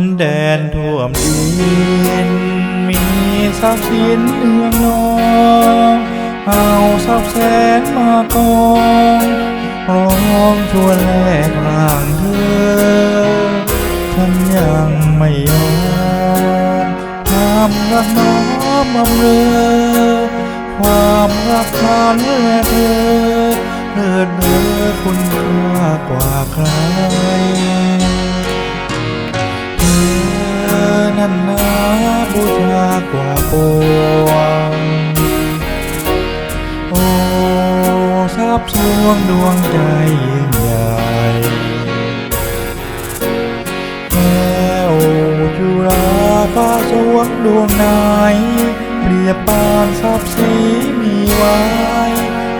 นแดนท่วมดินมีทรัพย์สินเรืองนองเอาทรัพย์แสนมากองร้องชวนแลกร่างเธอฉันยังไม่ยอมความรักน้อมบำเรอความรักฉันและเธอเลิศเลอคุณค่ากว่าใคร นั้นนาบูชากว่าปวงโอ้ทรัพย์สวงดวงใจยิ่งใหญ่แก้วจุราฟ้าสวงดวงไหนเปรียบปานทรัพย์สีมีไว้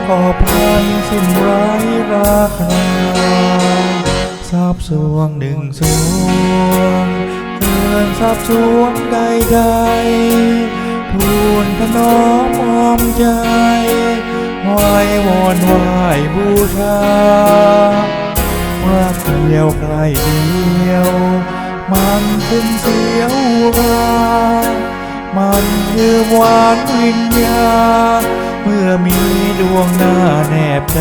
ขอพันสิ้นไร้ราคาทรัพย์สวงหนึ่งสวง เกินทรัพย์สวงใดๆทูลถนอมออมใจไหว้วอนไหวบูชารักเดียวใครเดียว มันเป็นเสียวรามันคือหวานวิญญาเมื่อมีดวงหน้าแนบใจ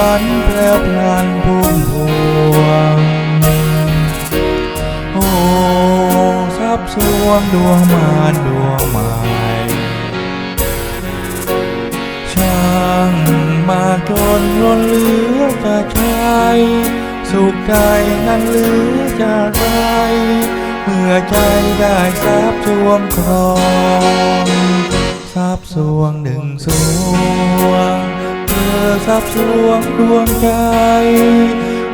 ก้วควันแปรพลันพุ่มพวง โอ้ทรัพย์สวงดวงมาดวงใหม่ช่างมาจนล้นเหลือจะใช้สุขใจนั้นหลือจะไรเมื่อใจได้ทรัพย์สวงครองทรัพย์สวงหนึ่งสวง อทรัพย์สวงดวงใจ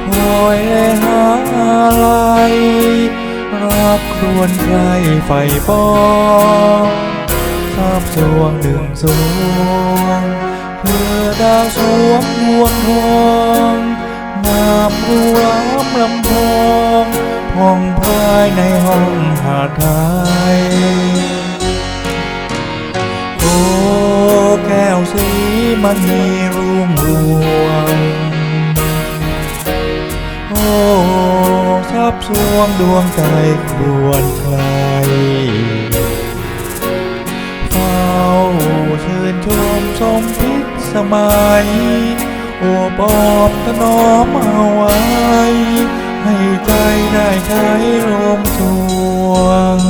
คอยหาอะไรรับครวนใครไฟปองทรัพย์สวงหนึ่งสวงเพื่อดาวสวงดวงทองงามรวมลำพองพองภายในห้องหาดไทยโอ้แก้วสีมันมีรุ่งร วง โอ้ทับสวงดวงใจดวนใครเฝ้าเชิญชมสมพิษสมัยอ้บอบถนอมเอาไว้ ให้ใจได้ใช้รวมสวง